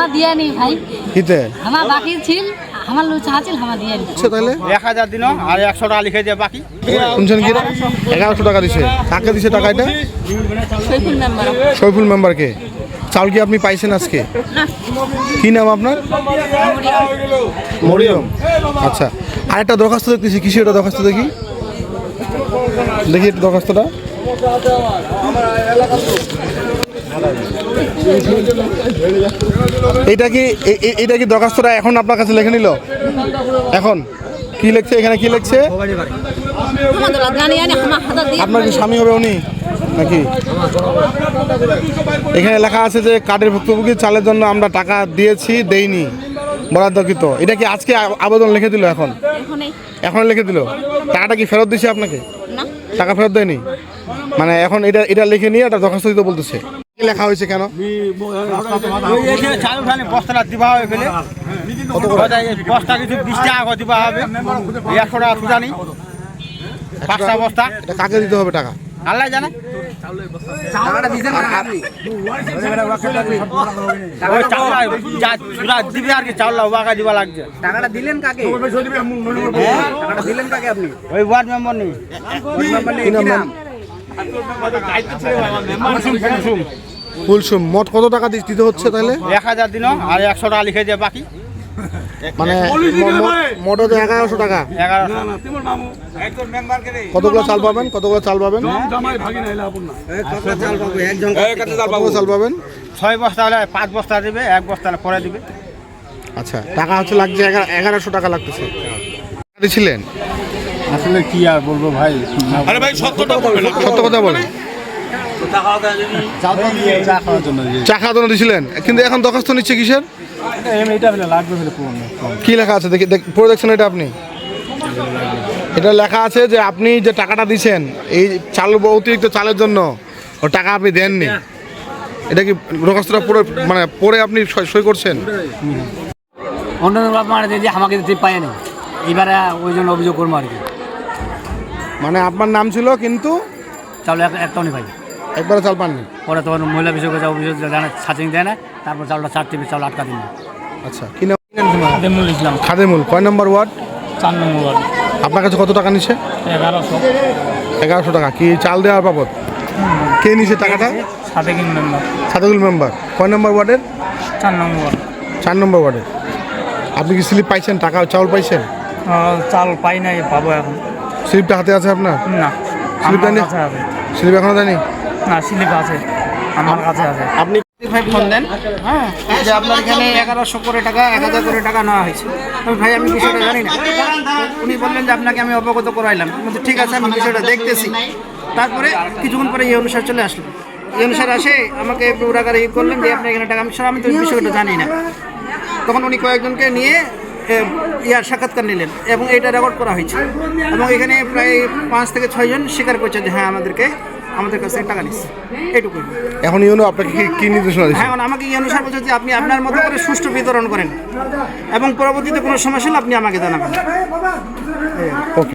আমার দিয়ে নি ভাই। কিতে? আমার বাকি ছিল আমার আমার দিয়ে নি আচ্ছা তাহলে এক হাজার দিন আর একশো টাকা লিখে দিয়ে বাকি। শুনছেন কি এগারোশো টাকা দিছে। কাকে দিছে টাকা এটা শৈফুল মেম্বারকে চাউল কি? আপনি পাইছেন আজকে? কি নাম আপনার? মরিয়ম। আচ্ছা আরেকটা দরখাস্ত দেখতেছি। কিসে এটা দরখাস্ত দেখি? দেখি একটু দরখাস্তটা। এটা কি এটা কি দরখাস্তটা এখন আপনার কাছে লিখে নিল? এখন? কি লিখছে এখানে কি লিখছে? আপনার কি স্বামী হবে উনি? নাকি? এখানে লেখা আছে যে কার্ডের ভুক্তভোগী চালের জন্য আমরা টাকা দিয়েছি দেইনি বরাদ্দকৃত। এটা কি আজকে আবেদন লিখে দিল এখন? এখন লিখে দিল? টাকাটা কি ফেরত দিছে আপনাকে? টাকা ফেরত দেয়নি? মানে এখন এটা এটা লিখে নিয়ে এটা দরখাস্ত দিতে বলতেছে। লেখা হয়েছে কেন? বস্তা কিছু বিশ টাকা দিবা হবে। একশো টাকা তুলা নেই পাঁচটা বস্তা। এটা কাকে দিতে হবে টাকা? আল্লাহ জানে। ওই চাউল যা চূড়া দিবে আর কি চাউল ওবাকা দিবা লাগছে টাকাটা দিলেন কাকে? টাকাটা দিলেন কাকে আপনি? ওই ওয়ার্ড মেম্বার নেই। কি নাম নাম? কুলসুম মোট কত টাকা দিতে হচ্ছে তাহলে? এক হাজার দিন আর একশো টাকা লিখে দিয়ে বাকি। মানে মোট হচ্ছে এগারোশো টাকা। কতগুলো চাল পাবেন? কতগুলো চাল পাবেন? কতগুলো চাল পাবেন? ছয় বস্তা হলে পাঁচ বস্তা দিবে এক বস্তা হলে পরে দিবে। আচ্ছা টাকা হচ্ছে লাগছে এগারোশো টাকা লাগতেছে। ছিলেন আসলে কি আর বলব ভাই? আরে ভাই সত্য কথা বলেন চা খাওয়ার জন্য চা খাওয়ার জন্য দিয়েছিলেন কিন্তু এখন দরখাস্ত নিচ্ছে কিসের? এটা ফেলে লাগবে ফেলে পুরনো কি লেখা আছে? দেখি পড়ে দেখছেন এটা আপনি? এটা লেখা আছে যে আপনি যে টাকাটা দিছেন এই চাল অতিরিক্ত চালের জন্য ও টাকা আপনি দেননি। এটা কি দরখাস্তটা পড়ে মানে পড়ে আপনি সই- সই করছেন? অন্য আপনার যে আমাকে দিতে পায় না এবারে ওই জন্য অভিযোগ করব আর কি। মানে আপনার নাম ছিল কিন্তু চাউল এক একটাও নেই ভাই। একবারে চাল পাননি? পরে তখন মহিলা বিষয় যা অভিযোগ জানে ছাতিং দেয় না তারপর চালটা চার টিপে চাউল আটকা দিন আচ্ছা কি নাম আদেমুল ইসলাম। খাদেমুল কয় নম্বর ওয়ার্ড? চার নম্বর ওয়ার্ড। আপনার কাছে কত টাকা নিছে? এগারোশো। এগারোশো টাকা কি চাল দেওয়ার বাবদ? কে নিছে টাকাটা? সাথে কিন নম্বর সাদুল মেম্বার। কয় নম্বর ওয়ার্ডের? চার নম্বর ওয়ার্ড। চার নম্বর ওয়ার্ডের। আপনি কি স্লিপ পাইছেন? টাকা চাউল পাইছেন? চাল পাই নাই পাবো এখন। স্লিপটা হাতে আছে আপনার? না স্লিপটা নিয়ে স্লিপ এখনও দেয়নি? না স্লিপ আছে আমার কাছে আছে। আপনি ভাই ফোন দেন। হ্যাঁ যে আপনার এখানে এগারোশো করে টাকা এক হাজার করে টাকা নেওয়া হয়েছে। আমি ভাই আমি বিষয়টা জানি না। উনি বললেন যে আপনাকে আমি অবগত করাইলাম। বলছি, ঠিক আছে আমি বিষয়টা দেখতেছি। তারপরে কিছুক্ষণ পরে এই অনুসার চলে আসলো। এই অনুসার আসে আমাকে পুরাকার ই করলেন যে আপনি এখানে টাকা আমি আমি তো বিষয়টা জানি না। তখন উনি কয়েকজনকে নিয়ে ইয়ার সাক্ষাৎকার নিলেন এবং এটা রেকর্ড করা হয়েছে। এবং এখানে প্রায় পাঁচ থেকে ছয়জন স্বীকার করছে যে হ্যাঁ আমাদেরকে আমাদের কাছ থেকে টাকা নিচ্ছে এইটুকুই এখন ইউনো আপনাকে কি কি নির্দেশনা দিচ্ছে? হ্যাঁ আমাকে ইউনো অনুসার বলছে যে আপনি আপনার মতো করে সুষ্ঠু বিতরণ করেন এবং পরবর্তীতে কোনো সমস্যা হলে আপনি আমাকে জানাবেন। ওকে